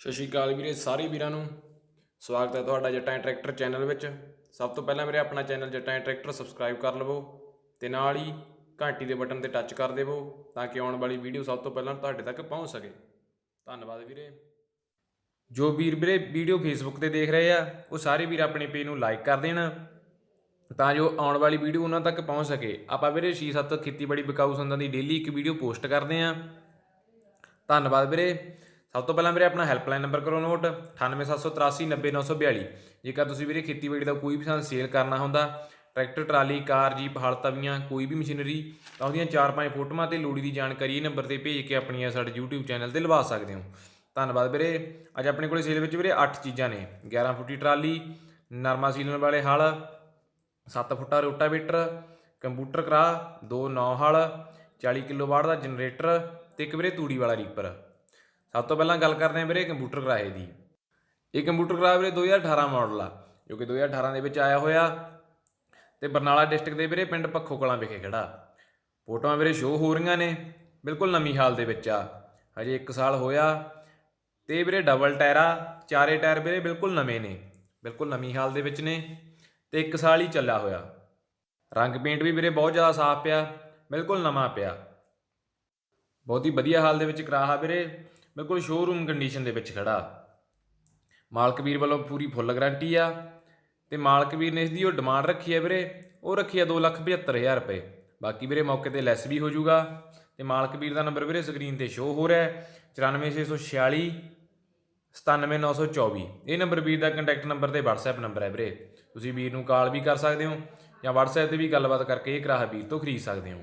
ਸਤਿ ਸ਼੍ਰੀ ਅਕਾਲ ਵੀਰੇ, ਸਾਰੇ ਵੀਰਾਂ ਨੂੰ। ਸਵਾਗਤ ਹੈ ਤੁਹਾਡਾ ਜੱਟਾਂ ਟਰੈਕਟਰ ਚੈਨਲ ਵਿੱਚ। ਸਭ ਤੋਂ ਪਹਿਲਾਂ ਮੇਰੇ ਆਪਣਾ ਚੈਨਲ ਜੱਟਾਂ ਟਰੈਕਟਰ ਸਬਸਕ੍ਰਾਈਬ ਕਰ ਲਵੋ ਤੇ ਨਾਲ ਹੀ ਘੰਟੀ ਦੇ ਬਟਨ ਤੇ ਟੱਚ ਕਰ ਦੇਵੋ ਤਾਂ ਕਿ ਆਉਣ ਵਾਲੀ ਵੀਡੀਓ ਸਭ ਤੋਂ ਪਹਿਲਾਂ ਤੁਹਾਡੇ ਤੱਕ ਪਹੁੰਚ ਸਕੇ। ਧੰਨਵਾਦ ਵੀਰੇ। ਜੋ ਵੀਰ ਵੀਰੇ ਵੀਡੀਓ ਫੇਸਬੁੱਕ ਤੇ ਦੇਖ ਰਹੇ ਆ, ਉਹ ਸਾਰੇ ਵੀਰ ਆਪਣੇ ਪੇਜ ਨੂੰ ਲਾਈਕ ਕਰ ਦੇਣ ਤਾਂ ਜੋ ਆਉਣ ਵਾਲੀ ਵੀਡੀਓ ਉਹਨਾਂ ਤੱਕ ਪਹੁੰਚ ਸਕੇ। ਆਪਾਂ ਵੀਰੇ 6-7 ਖੇਤੀਬਾੜੀ ਵਿਕਾਊ ਸੰਦਾਂ ਦੀ ਡੇਲੀ ਇੱਕ ਵੀਡੀਓ ਪੋਸਟ ਕਰਦੇ ਆਂ ਧੰਨਵਾਦ ਵੀਰੇ। ਸਭ ਤੋਂ ਪਹਿਲਾਂ ਵੀਰੇ ਆਪਣਾ ਹੈਲਪਲਾਈਨ ਨੰਬਰ ਕਰੋ ਨੋਟ 9878390942 ਜੇਕਰ ਤੁਸੀਂ ਵੀਰੇ ਖੇਤੀਬਾੜੀ ਦਾ ਕੋਈ ਵੀ ਸਾਨੂੰ ਸੇਲ ਕਰਨਾ ਹੁੰਦਾ ਟਰੈਕਟਰ ਟਰਾਲੀ, ਕਾਰ ਜੀਪ ਹਲ, ਤਵੀਆਂ, ਕੋਈ ਵੀ ਮਸ਼ੀਨਰੀ ਤਾਂ ਉਹਦੀਆਂ 4-5 ਫੋਟੋਆਂ ਤੇ ਲੋੜੀ ਦੀ ਜਾਣਕਾਰੀ ਇਹ ਨੰਬਰ ਤੇ ਭੇਜ ਕੇ ਆਪਣੀਆਂ ਸਾਡੇ YouTube ਚੈਨਲ ਤੇ ਲਵਾ ਸਕਦੇ ਹੋ। ਧੰਨਵਾਦ ਵੀਰੇ। ਅੱਜ ਆਪਣੇ ਕੋਲੇ ਸੇਲ ਵਿੱਚ ਵੀਰੇ 8 ਚੀਜ਼ਾਂ ਨੇ। 11 ਫੁੱਟੀ ਟਰਾਲੀ, ਨਰਮਾ ਸੀਲਣ ਵਾਲੇ ਹਲ 7 ਫੁੱਟਾ ਰੋਟਾਵੇਟਰ, ਕੰਪਿਊਟਰ ਕਰਾ ਦੋ ਨੌ ਹਲ 40 ਕਿਲੋ ਵਾਟ ਦਾ ਜਨਰੇਟਰ ਤੇ ਇੱਕ ਵੀਰੇ ਤੂੜੀ ਵਾਲਾ ਰੀਪਰ। ਸਭ ਤੋਂ ਪਹਿਲਾਂ ਗੱਲ ਕਰਦੇ ਹਾਂ ਵੀਰੇ ਕੰਪਿਊਟਰ ਕਿਰਾਏ ਦੀ। ਇਹ ਕੰਪਿਊਟਰ ਕਰਾ ਵੀਰੇ 2018 ਮਾਡਲ ਆ, ਜੋ ਕਿ 2018 ਦੇ ਵਿੱਚ ਆਇਆ ਹੋਇਆ। ਤੇ ਬਰਨਾਲਾ ਡਿਸਟ੍ਰਿਕਟ ਦੇ ਵੀਰੇ ਪਿੰਡ ਪੱਖੋ ਕਲਾਂ ਵਿਖੇ ਖੜਾ। ਫੋਟੋਆਂ ਵੀਰੇ ਸ਼ੋ ਹੋ ਰਹੀਆਂ ਨੇ, ਬਿਲਕੁਲ ਨਵੀਂ ਹਾਲ ਦੇ ਵਿੱਚ ਆ। ਹਜੇ 1 ਸਾਲ ਹੋਇਆ ਤੇ ਵੀਰੇ ਡਬਲ ਟਾਇਰ ਆ, ਚਾਰੇ ਟਾਇਰ ਵੀਰੇ ਬਿਲਕੁਲ ਨਵੇਂ ਨੇ, ਬਿਲਕੁਲ ਨਵੀਂ ਹਾਲ ਦੇ ਵਿੱਚ ਨੇ ਤੇ 1 ਸਾਲ ਹੀ ਚੱਲਿਆ ਹੋਇਆ। ਰੰਗ ਪੇਂਟ ਵੀ ਵੀਰੇ ਬਹੁਤ ਜ਼ਿਆਦਾ ਸਾਫ਼ ਪਿਆ, ਬਿਲਕੁਲ ਨਵਾਂ ਪਿਆ। ਬਹੁਤ ਹੀ ਵਧੀਆ ਹਾਲ ਦੇ ਵਿੱਚ ਕਰਾਹਾ ਵੀਰੇ। ਬਿਲਕੁਲ ਸ਼ੋਰੂਮ ਕੰਡੀਸ਼ਨ ਦੇ ਵਿੱਚ ਖੜਾ। ਮਾਲਕ ਵੀਰ ਵੱਲੋਂ ਪੂਰੀ ਫੁੱਲ ਗਾਰੰਟੀ ਆ। ਤੇ ਮਾਲਕ ਵੀਰ ਨੇ ਇਸ ਦੀ ਉਹ ਡਿਮਾਂਡ ਰੱਖੀ ਹੈ ਵੀਰੇ, ਉਹ ਰੱਖੀ ਹੈ 275000 ਰੁਪਏ। ਬਾਕੀ ਵੀਰੇ ਮੌਕੇ ਤੇ ਲੈਸ ਵੀ ਹੋ ਜਾਊਗਾ। ਤੇ ਮਾਲਕ ਵੀਰ ਦਾ ਨੰਬਰ ਵੀਰੇ ਸਕਰੀਨ ਤੇ ਸ਼ੋ ਹੋ ਰਿਹਾ ਹੈ। 94646 97924 ਇਹ ਨੰਬਰ ਵੀਰ ਦਾ ਕੰਟੈਕਟ ਨੰਬਰ ਤੇ WhatsApp ਨੰਬਰ ਹੈ ਵੀਰੇ। ਤੁਸੀਂ ਵੀਰ ਨੂੰ ਕਾਲ ਵੀ ਕਰ ਸਕਦੇ ਹੋ ਜਾਂ WhatsApp ਤੇ ਵੀ ਗੱਲਬਾਤ ਕਰਕੇ ਇਹ ਕਰਾਹ ਵੀਰ ਤੋਂ ਖਰੀਦ ਸਕਦੇ ਹੋ।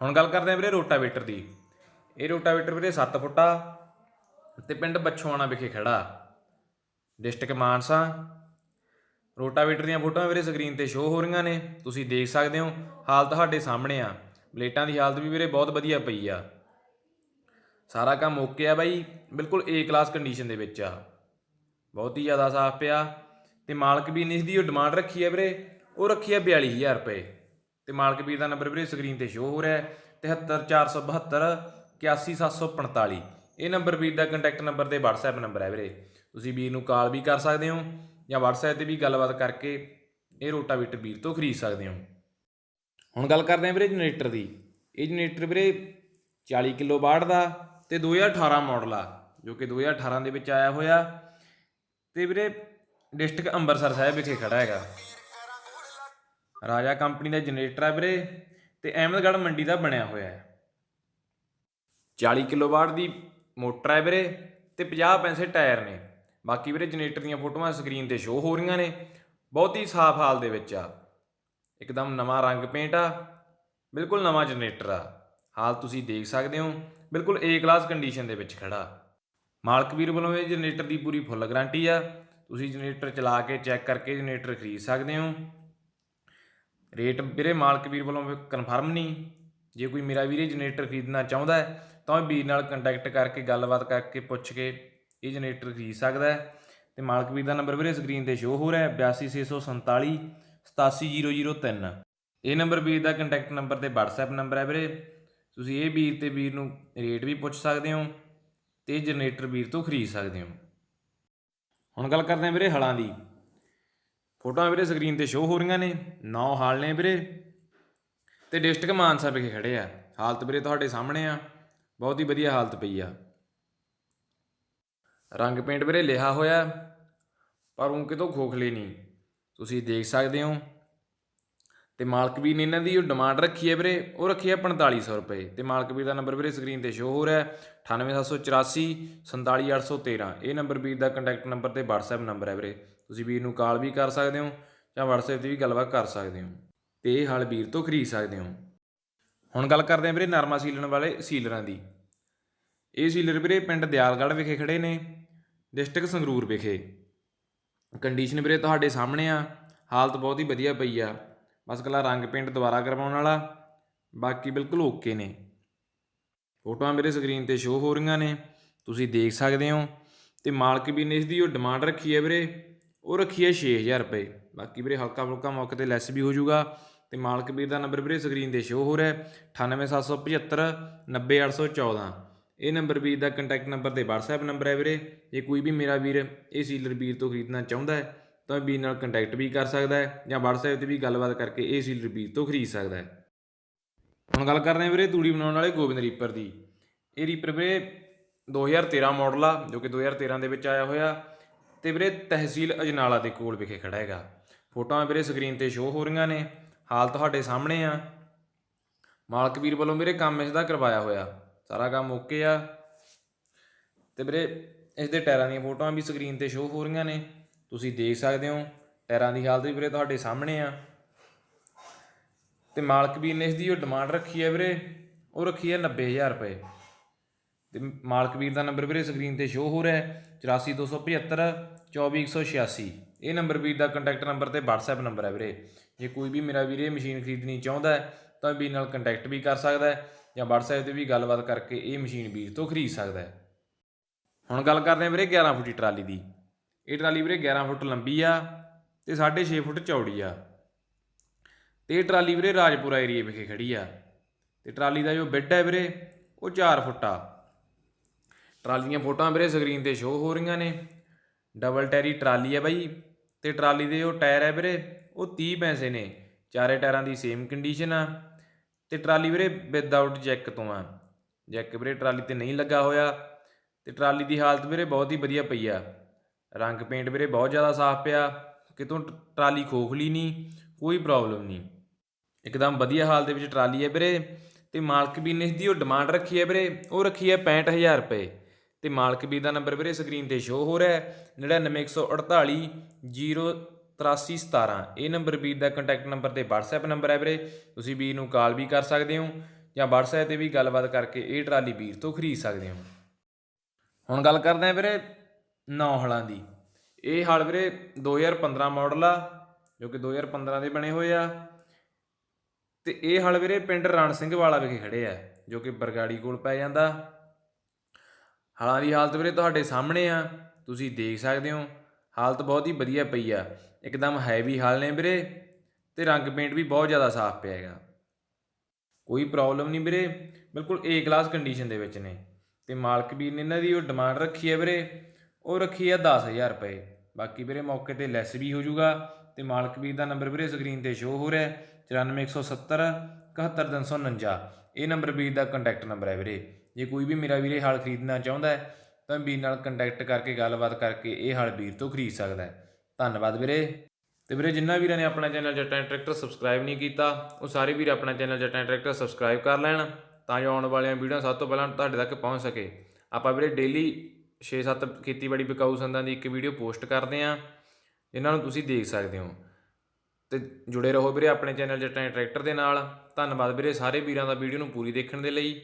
ਹੁਣ ਗੱਲ ਕਰਦੇ ਹਾਂ ਵੀਰੇ ਰੋਟਾਵੇਟਰ ਦੀ। ਇਹ ਰੋਟਾਵੇਟਰ ਵੀਰੇ 7 ਫੁੱਟਾ ਤੇ ਪਿੰਡ ਬੱਛੋਆਣਾ ਵਿਖੇ ਖੜਾ। ਡਿਸਟ੍ਰਿਕਟ ਮਾਨਸਾ। ਰੋਟਾਵੇਟਰ ਦੀਆਂ ਫੋਟੋਆਂ ਵੀਰੇ ਸਕਰੀਨ ਤੇ ਸ਼ੋ ਹੋ ਰਹੀਆਂ ਨੇ, ਤੁਸੀਂ ਦੇਖ ਸਕਦੇ ਹੋ ਹਾਲ ਤੁਹਾਡੇ ਸਾਹਮਣੇ ਆ। ਬਲੇਟਾਂ ਦੀ ਹਾਲਤ ਵੀ ਵੀਰੇ ਬਹੁਤ ਵਧੀਆ ਪਈ ਆ। ਸਾਰਾ ਕੰਮ ਓਕੇ ਆ ਬਾਈ, ਬਿਲਕੁਲ ਏ ਕਲਾਸ ਕੰਡੀਸ਼ਨ ਦੇ ਵਿੱਚ ਆ। ਬਹੁਤ ਹੀ ਜ਼ਿਆਦਾ ਸਾਫ਼ ਪਿਆ ਤੇ ਮਾਲਕ ਵੀ ਨੇ ਇਸ ਦੀ ਉਹ ਡਿਮਾਂਡ ਰੱਖੀ ਹੈ ਵੀਰੇ, ਉਹ ਰੱਖੀ ਹੈ 42000 ਰੁਪਏ। ਤੇ ਮਾਲਕ ਵੀਰ ਦਾ ਨੰਬਰ ਵੀਰੇ ਸਕਰੀਨ ਤੇ ਸ਼ੋ ਹੋ ਰਿਹਾ ਹੈ 73472 81745 ਇਹ ਨੰਬਰ ਵੀਰ ਦਾ ਕੰਟੈਕਟ ਨੰਬਰ ਤੇ WhatsApp ਨੰਬਰ ਹੈ ਵੀਰੇ। ਤੁਸੀਂ ਵੀਰ ਨੂੰ ਕਾਲ ਵੀ ਕਰ ਸਕਦੇ ਹੋ ਜਾਂ WhatsApp ਤੇ ਵੀ ਗੱਲਬਾਤ ਕਰਕੇ ਇਹ ਰੋਟਾਵੇਟਰ ਵੀਰ ਤੋਂ ਖਰੀਦ ਸਕਦੇ ਹੋ। ਹੁਣ ਗੱਲ ਕਰਦੇ ਹਾਂ ਵੀਰੇ ਜਨਰੇਟਰ ਦੀ। ਇਹ ਜਨਰੇਟਰ ਵੀਰੇ 40 ਕਿਲੋ ਵਾਟ ਦਾ ਤੇ 2018 ਮਾਡਲ ਆ, ਜੋ ਕਿ 2018 ਦੇ ਵਿੱਚ ਆਇਆ ਹੋਇਆ। ਤੇ ਵੀਰੇ ਡਿਸਟ੍ਰਿਕਟ ਅੰਮ੍ਰਿਤਸਰ ਸਾਹਿਬ ਵਿਖੇ ਖੜਾ ਹੈਗਾ। ਰਾਜਾ ਕੰਪਨੀ ਦਾ ਜਨਰੇਟਰ ਆ ਵੀਰੇ ਤੇ ਅਹਿਮਦਗੜ੍ਹ ਮੰਡੀ ਦਾ ਬਣਿਆ ਹੋਇਆ ਹੈ। 40 ਕਿਲੋਵਾਟ ਦੀ ਮੋਟਰ ਹੈ ਵੀਰੇ ਤੇ 50 ਪੈਸੇ ਟਾਇਰ ਨੇ। ਬਾਕੀ ਵੀਰੇ ਜਨਰੇਟਰ ਦੀਆਂ ਫੋਟੋਆਂ ਸਕਰੀਨ ਤੇ ਸ਼ੋ ਹੋ ਰਹੀਆਂ ਨੇ। ਬਹੁਤ ਹੀ ਸਾਫ਼ ਹਾਲ ਦੇ ਵਿੱਚ ਆ। ਇੱਕਦਮ ਨਵਾਂ ਰੰਗ ਪੇਂਟ ਆ। ਬਿਲਕੁਲ ਨਵਾਂ ਜਨਰੇਟਰ ਆ। ਹਾਲ ਤੁਸੀਂ ਦੇਖ ਸਕਦੇ ਹੋ। ਬਿਲਕੁਲ ਏ ਕਲਾਸ ਕੰਡੀਸ਼ਨ ਦੇ ਵਿੱਚ ਖੜਾ। ਮਾਲਕ ਵੀਰ ਵੱਲੋਂ ਇਹ ਜਨਰੇਟਰ ਦੀ ਪੂਰੀ ਫੁੱਲ ਗਾਰੰਟੀ ਆ। ਤੁਸੀਂ ਜਨਰੇਟਰ ਚਲਾ ਕੇ ਚੈੱਕ ਕਰਕੇ ਜਨਰੇਟਰ ਖਰੀਦ ਸਕਦੇ ਹੋ। ਰੇਟ ਵੀਰੇ ਮਾਲਕ ਵੀਰ ਵੱਲੋਂ ਕਨਫਰਮ ਨਹੀਂ। ਜੇ ਕੋਈ ਮੇਰਾ ਵੀਰੇ ਜਨਰੇਟਰ ਖਰੀਦਣਾ ਚਾਹੁੰਦਾ ਹੈ, ਤਾਂ ਉਹ ਵੀਰ ਨਾਲ ਕੰਟੈਕਟ ਕਰਕੇ ਗੱਲਬਾਤ ਕਰਕੇ ਪੁੱਛ ਕੇ ਇਹ ਜਨਰੇਟਰ ਖਰੀਦ ਸਕਦਾ ਹੈ। ਤੇ ਮਾਲਕ ਵੀਰ ਦਾ ਨੰਬਰ ਵੀਰੇ ਸਕਰੀਨ ਤੇ ਸ਼ੋ ਹੋ ਰਿਹਾ ਹੈ 82647 87003 ਇਹ ਨੰਬਰ ਵੀਰ ਦਾ ਕੰਟੈਕਟ ਨੰਬਰ ਤੇ WhatsApp ਨੰਬਰ ਹੈ ਵੀਰੇ। ਤੁਸੀਂ ਇਹ ਵੀਰ ਤੇ ਵੀਰ ਨੂੰ ਰੇਟ ਵੀ ਪੁੱਛ ਸਕਦੇ ਹੋ ਤੇ ਇਹ ਜਨਰੇਟਰ ਵੀਰ ਤੋਂ ਖਰੀਦ ਸਕਦੇ ਹੋ। ਹੁਣ ਗੱਲ ਕਰਦੇ ਹਾਂ ਵੀਰੇ ਹਲਾਂ ਦੀ। ਫੋਟੋਆਂ ਵੀਰੇ ਸਕਰੀਨ ਤੇ ਸ਼ੋ ਹੋ ਰਹੀਆਂ ਨੇ, ਨੌ ਹਾਲ ਨੇ ਵੀਰੇ। ਤੇ ਡਿਸਟ੍ਰਿਕਟ ਮਾਨਸਾ ਵਿਖੇ ਖੜੇ ਆ। ਹਾਲਤ ਵੀਰੇ ਤੁਹਾਡੇ ਸਾਹਮਣੇ ਆ। ਬਹੁਤ ਹੀ ਵਧੀਆ ਹਾਲਤ ਪਈ ਆ। ਰੰਗ ਪੇਂਟ ਵੀਰੇ ਲਿਹਾ ਹੋਇਆ, ਪਰ ਉਹ ਕਿਤੋਂ ਖੋਖਲੇ ਨਹੀਂ। ਤੁਸੀਂ ਦੇਖ ਸਕਦੇ ਹੋ। ਤੇ ਮਾਲਕ ਵੀਰ ਨੇ ਇਹਨਾਂ ਦੀ ਜੋ ਡਿਮਾਂਡ ਰੱਖੀ ਹੈ ਵੀਰੇ, ਉਹ ਰੱਖੀ ਹੈ 4500 ਰੁਪਏ। ਤੇ ਮਾਲਕ ਵੀਰ ਦਾ ਨੰਬਰ ਵੀਰੇ ਸਕਰੀਨ ਤੇ ਸ਼ੋ ਹੋ ਰਿਹਾ ਹੈ। 98784 47813 ਇਹ ਨੰਬਰ ਵੀਰ ਦਾ ਕੰਟੈਕਟ ਨੰਬਰ ਤੇ WhatsApp ਨੰਬਰ ਹੈ ਵੀਰੇ। ਤੁਸੀਂ ਵੀਰ ਨੂੰ ਕਾਲ ਵੀ ਕਰ ਸਕਦੇ ਹੋ ਜਾਂ WhatsApp ਤੇ ਵੀ ਗੱਲਬਾਤ ਕਰ ਸਕਦੇ ਹੋ। ਤੇ ਇਹ ਹਲ ਵੀਰ ਤੋਂ ਖਰੀਦ ਸਕਦੇ ਹੋ। ਹੁਣ ਗੱਲ ਕਰਦੇ ਹਾਂ ਵੀਰੇ ਨਰਮਾ ਸੀਲਣ ਵਾਲੇ ਸੀਲਰਾਂ ਦੀ। ਇਹ ਸੀਲਰ ਵੀਰੇ ਪਿੰਡ ਦਿਆਲਗੜ੍ਹ ਵਿਖੇ ਖੜੇ ਨੇ, ਡਿਸਟ੍ਰਿਕਟ ਸੰਗਰੂਰ ਵਿਖੇ। ਕੰਡੀਸ਼ਨ ਵੀਰੇ ਤੁਹਾਡੇ ਸਾਹਮਣੇ ਆ, ਹਾਲਤ ਬਹੁਤ ਹੀ ਵਧੀਆ ਪਈ ਆ। ਬਸ ਕੱਲਾ ਰੰਗ ਪੇਂਟ ਦੁਬਾਰਾ ਕਰਵਾਉਣ ਵਾਲਾ, ਬਾਕੀ ਬਿਲਕੁਲ ਓਕੇ ਨੇ। ਫੋਟੋਆਂ ਮੇਰੇ ਸਕਰੀਨ ਤੇ ਸ਼ੋ ਹੋ ਰਹੀਆਂ ਨੇ, ਤੁਸੀਂ ਦੇਖ ਸਕਦੇ ਹੋ। ਤੇ ਮਾਲਕ ਵੀ ਨੇ ਇਸ ਦੀ ਉਹ ਡਿਮਾਂਡ ਰੱਖੀ ਹੈ ਵੀਰੇ, ਉਹ ਰੱਖੀ ਹੈ 6000 ਰੁਪਏ। ਬਾਕੀ ਵੀਰੇ ਹਲਕਾ ਫੁਲਕਾ ਮੌਕੇ ਤੇ ਲੈਸ ਵੀ ਹੋ ਜਾਊਗਾ। ਤੇ ਮਾਲਕ ਵੀਰ ਦਾ ਨੰਬਰ ਵੀਰੇ ਸਕਰੀਨ ਤੇ ਸ਼ੋ ਹੋ ਰਿਹਾ ਹੈ। 98775 90814 ਇਹ ਨੰਬਰ ਵੀਰ ਦਾ ਕੰਟੈਕਟ ਨੰਬਰ ਤੇ WhatsApp ਨੰਬਰ ਹੈ ਵੀਰੇ। ਜੇ ਕੋਈ ਵੀ ਮੇਰਾ ਵੀਰ ਇਹ ਸੀਲਰ ਵੀਰ ਤੋਂ ਖਰੀਦਣਾ ਚਾਹੁੰਦਾ ਹੈ, ਤਾਂ ਵੀਰ ਨਾਲ ਕੰਟੈਕਟ ਵੀ ਕਰ ਸਕਦਾ ਹੈ ਜਾਂ WhatsApp ਤੇ ਵੀ ਗੱਲਬਾਤ ਕਰਕੇ ਇਹ ਸੀਲਰ ਵੀਰ ਤੋਂ ਖਰੀਦ ਸਕਦਾ ਹੈ। ਹੁਣ ਗੱਲ ਕਰਦੇ ਹਾਂ ਵੀਰੇ ਤੂੜੀ ਬਣਾਉਣ ਵਾਲੇ ਗੋਬਿੰਦ ਰੀਪਰ ਦੀ। ਇਹ ਰੀਪਰ ਵੀਰੇ 2013 ਮਾਡਲ ਆ, ਜੋ ਕਿ 2013 ਦੇ ਵਿੱਚ ਆਇਆ ਹੋਇਆ। ਤੇ ਵੀਰੇ ਤਹਿਸੀਲ ਅਜਨਾਲਾ ਦੇ ਕੋਲ ਵਿਖੇ ਖੜਾ ਹੈਗਾ। ਫੋਟੋਆਂ ਵੀਰੇ ਸਕਰੀਨ ਤੇ ਸ਼ੋ ਹੋ ਰਹੀਆਂ ਨੇ। ਹਾਲ ਤੁਹਾਡੇ ਸਾਹਮਣੇ ਆ। ਮਾਲਕ ਵੀਰ ਵੱਲੋਂ ਮੇਰੇ ਕੰਮ ਇਸ ਦਾ ਕਰਵਾਇਆ ਹੋਇਆ। ਸਾਰਾ ਕੰਮ ਓਕੇ ਆ। ਤੇ ਵੀਰੇ ਇਸ ਦੇ ਟਾਇਰਾਂ ਦੀਆਂ ਫੋਟੋਆਂ ਵੀ ਸਕਰੀਨ ਤੇ ਸ਼ੋ ਹੋ ਰਹੀਆਂ ਨੇ। ਤੁਸੀਂ ਦੇਖ ਸਕਦੇ ਹੋ, ਟਾਇਰਾਂ ਦੀ ਹਾਲਤ ਵੀ ਵੀਰੇ ਤੁਹਾਡੇ ਸਾਹਮਣੇ ਆ। ਤੇ ਮਾਲਕ ਵੀਰ ਨੇ ਇਸ ਦੀ ਜੋ ਡਿਮਾਂਡ ਰੱਖੀ ਹੈ ਵੀਰੇ, ਉਹ ਰੱਖੀ ਹੈ 90000 ਰੁਪਏ। ਤੇ ਮਾਲਕ ਵੀਰ ਦਾ ਨੰਬਰ ਵੀਰੇ ਸਕਰੀਨ ਤੇ ਸ਼ੋ ਹੋ ਰਿਹਾ ਹੈ 84275 24186 ਇਹ ਨੰਬਰ ਵੀਰ ਦਾ ਕੰਟੈਕਟ ਨੰਬਰ ਤੇ WhatsApp ਨੰਬਰ ਹੈ ਵੀਰੇ। ਜੇ ਕੋਈ ਵੀ ਮੇਰਾ ਵੀਰੇ ਮਸ਼ੀਨ ਖਰੀਦਣੀ ਚਾਹੁੰਦਾ ਹੈ, ਤਾਂ ਵੀਰ ਨਾਲ ਕੰਟੈਕਟ ਵੀ ਕਰ ਸਕਦਾ ਹੈ ਜਾਂ WhatsApp ਤੇ ਵੀ ਗੱਲਬਾਤ ਕਰਕੇ ਇਹ ਮਸ਼ੀਨ ਵੀਰ ਤੋਂ ਖਰੀਦ ਸਕਦਾ ਹੈ। ਹੁਣ ਗੱਲ ਕਰਦੇ ਹਾਂ ਵੀਰੇ 11 ਫੁੱਟੀ ਟਰਾਲੀ ਦੀ। ਇਹ ਟਰਾਲੀ ਵੀਰੇ 11 ਫੁੱਟ ਲੰਬੀ ਆ ਤੇ 6.5 ਫੁੱਟ ਚੌੜੀ ਆ। ਤੇ ਇਹ ਟਰਾਲੀ ਵੀਰੇ ਰਾਜਪੁਰਾ ਏਰੀਏ ਵਿਖੇ ਖੜੀ ਆ। ਤੇ ਟਰਾਲੀ ਦਾ ਜੋ ਬੈੱਡ ਹੈ ਵੀਰੇ, ਉਹ 4 ਫੁੱਟ ਆ। ਟਰਾਲੀ ਦੀਆਂ ਫੋਟੋਆਂ ਵੀਰੇ ਸਕਰੀਨ ਤੇ ਸ਼ੋ ਹੋ ਰਹੀਆਂ ਨੇ। ਡਬਲ ਟੈਰੀ ਟਰਾਲੀ ਹੈ ਬਾਈ। ਤੇ ਟਰਾਲੀ ਦੇ ਉਹ ਟਾਇਰ ਹੈ ਵੀਰੇ ਉਹ 30 ਪੈਸੇ ਨੇ। ਚਾਰੇ ਟਾਇਰਾਂ ਦੀ ਸੇਮ ਕੰਡੀਸ਼ਨ ਆ। ਤੇ ਟਰਾਲੀ ਵੀਰੇ ਵਿਦਆਊਟ ਜੈਕ ਤੋਂ ਆ। ਜੈਕ ਵੀਰੇ ਟਰਾਲੀ ਤੇ ਨਹੀਂ ਲੱਗਾ ਹੋਇਆ। ਤੇ ਟਰਾਲੀ ਦੀ ਹਾਲਤ ਵੀਰੇ ਬਹੁਤ ਹੀ ਵਧੀਆ ਪਈ ਆ। ਰੰਗ ਪੇਂਟ ਵੀਰੇ ਬਹੁਤ ਜ਼ਿਆਦਾ ਸਾਫ਼ ਪਿਆ। ਕਿਤੋਂ ਟ- ਟਰਾਲੀ ਖੋਖਲੀ ਨਹੀਂ, ਕੋਈ ਪ੍ਰੋਬਲਮ ਨਹੀਂ। ਇੱਕਦਮ ਵਧੀਆ ਹਾਲਤ ਦੇ ਵਿੱਚ ਟਰਾਲੀ ਹੈ ਵੀਰੇ। ਤੇ ਮਾਲਕ ਵੀਰ ਨੇ ਇਸ ਦੀ ਉਹ ਡਿਮਾਂਡ ਰੱਖੀ ਹੈ ਵੀਰੇ। ਉਹ ਰੱਖੀ ਹੈ 65000 ਰੁਪਏ। ਤੇ ਮਾਲਕ ਵੀਰ ਦਾ ਨੰਬਰ ਵੀਰੇ ਸਕਰੀਨ ਤੇ ਸ਼ੋ ਹੋ ਰਿਹਾ ਹੈ। 99148 08317 ਇਹ ਨੰਬਰ ਵੀਰ ਦਾ ਕੰਟੈਕਟ ਨੰਬਰ ਤੇ WhatsApp ਨੰਬਰ ਹੈ ਵੀਰੇ। ਤੁਸੀਂ ਵੀਰ ਨੂੰ ਕਾਲ ਵੀ ਕਰ ਸਕਦੇ ਹੋ ਜਾਂ WhatsApp ਤੇ ਵੀ ਗੱਲਬਾਤ ਕਰਕੇ ਇਹ ਟਰਾਲੀ ਵੀਰ ਤੋਂ ਖਰੀਦ ਸਕਦੇ ਹੋ। ਹੁਣ ਗੱਲ ਕਰਦੇ ਹਾਂ ਵੀਰੇ ਨੌ ਹਲਾਂ ਦੀ। ਇਹ ਹਲ ਵੀਰੇ 2015 ਮਾਡਲ ਆ, ਜੋ ਕਿ 2015 ਦੇ ਬਣੇ ਹੋਏ ਆ। ਤੇ ਇਹ ਹਲ ਵੀਰੇ ਪਿੰਡ ਰਣ ਸਿੰਘ ਵਾਲਾ ਵਿਖੇ ਖੜੇ ਆ, ਜੋ ਕਿ ਬਰਗਾੜੀ ਕੋਲ ਪੈ ਜਾਂਦਾ। ਹਲਾਂ ਦੀ ਹਾਲਤ ਵੀਰੇ ਤੁਹਾਡੇ ਸਾਹਮਣੇ ਆ, ਤੁਸੀਂ ਦੇਖ ਸਕਦੇ ਹੋ। ਹਾਲਤ ਬਹੁਤ ਹੀ ਵਧੀਆ ਪਈ ਆ। ਇੱਕਦਮ ਹੈਵੀ ਹਲ ਨੇ ਵੀਰੇ ਤੇ ਰੰਗ ਪੇਂਟ ਵੀ ਬਹੁਤ ਜ਼ਿਆਦਾ ਸਾਫ਼ ਪਿਆ ਹੈਗਾ। ਕੋਈ ਪ੍ਰੋਬਲਮ ਨਹੀਂ ਵੀਰੇ, ਬਿਲਕੁਲ ਏ ਕਲਾਸ ਕੰਡੀਸ਼ਨ ਦੇ ਵਿੱਚ ਨੇ। ਤੇ ਮਾਲਕ ਵੀਰ ਨੇ ਇਹਨਾਂ ਦੀ ਉਹ ਡਿਮਾਂਡ ਰੱਖੀ ਹੈ ਵੀਰੇ, ਉਹ ਰੱਖੀ ਹੈ 10000 ਰੁਪਏ। ਬਾਕੀ ਵੀਰੇ ਮੌਕੇ ਤੇ ਲੈਸ ਵੀ ਹੋ ਜਾਊਗਾ ਤੇ ਮਾਲਕ ਵੀਰ ਦਾ ਨੰਬਰ ਵੀਰੇ ਸਕਰੀਨ ਤੇ ਸ਼ੋ ਹੋ ਰਿਹਾ ਹੈ 94170 71349 ਇਹ ਨੰਬਰ ਵੀਰ ਦਾ ਕੰਟੈਕਟ ਨੰਬਰ ਹੈ ਵੀਰੇ। ਜੇ ਕੋਈ ਵੀ ਮੇਰਾ ਵੀਰੇ ਹਾਲ ਖਰੀਦਣਾ ਚਾਹੁੰਦਾ ਹੈ, ਤਾਂ ਵੀਰ ਨਾਲ ਕੰਟੈਕਟ ਕਰਕੇ ਗੱਲਬਾਤ ਕਰਕੇ ਇਹ ਹਾਲ ਵੀਰ ਤੋਂ ਖਰੀਦ ਸਕਦਾ ਹੈ। ਧੰਨਵਾਦ ਵੀਰੇ। ਤੇ ਵੀਰੇ, ਜਿੰਨਾ ਵੀਰਾਂ ਨੇ ਆਪਣਾ ਚੈਨਲ ਜੱਟਾਂ ਟਰੈਕਟਰ ਸਬਸਕ੍ਰਾਈਬ ਨਹੀਂ ਕੀਤਾ, ਉਹ ਸਾਰੇ ਵੀਰ ਆਪਣਾ ਚੈਨਲ ਜੱਟਾਂ ਟਰੈਕਟਰ ਸਬਸਕ੍ਰਾਈਬ ਕਰ ਲੈਣ ਤਾਂ ਜੋ ਆਉਣ ਵਾਲੀਆਂ ਵੀਡੀਓ ਸਭ ਤੋਂ ਪਹਿਲਾਂ ਤੁਹਾਡੇ ਤੱਕ ਪਹੁੰਚ ਸਕੇ। ਆਪਾਂ ਵੀਰੇ ਡੇਲੀ 6-7 ਖੇਤੀਬਾੜੀ ਵਿਕਾਊ ਸੰਦਾਂ ਦੀ ਇੱਕ ਵੀਡੀਓ ਪੋਸਟ ਕਰਦੇ ਆਂ ਜਿਨ੍ਹਾਂ ਨੂੰ ਤੁਸੀਂ ਦੇਖ ਸਕਦੇ ਹੋ। ਤੇ ਜੁੜੇ ਰਹੋ ਵੀਰੇ ਆਪਣੇ ਚੈਨਲ ਜੱਟਾਂ ਟਰੈਕਟਰ ਦੇ ਨਾਲ। ਧੰਨਵਾਦ ਵੀਰੇ ਸਾਰੇ ਵੀਰਾਂ ਦਾ ਵੀਡੀਓ ਨੂੰ ਪੂਰੀ ਦੇਖਣ ਦੇ ਲਈ।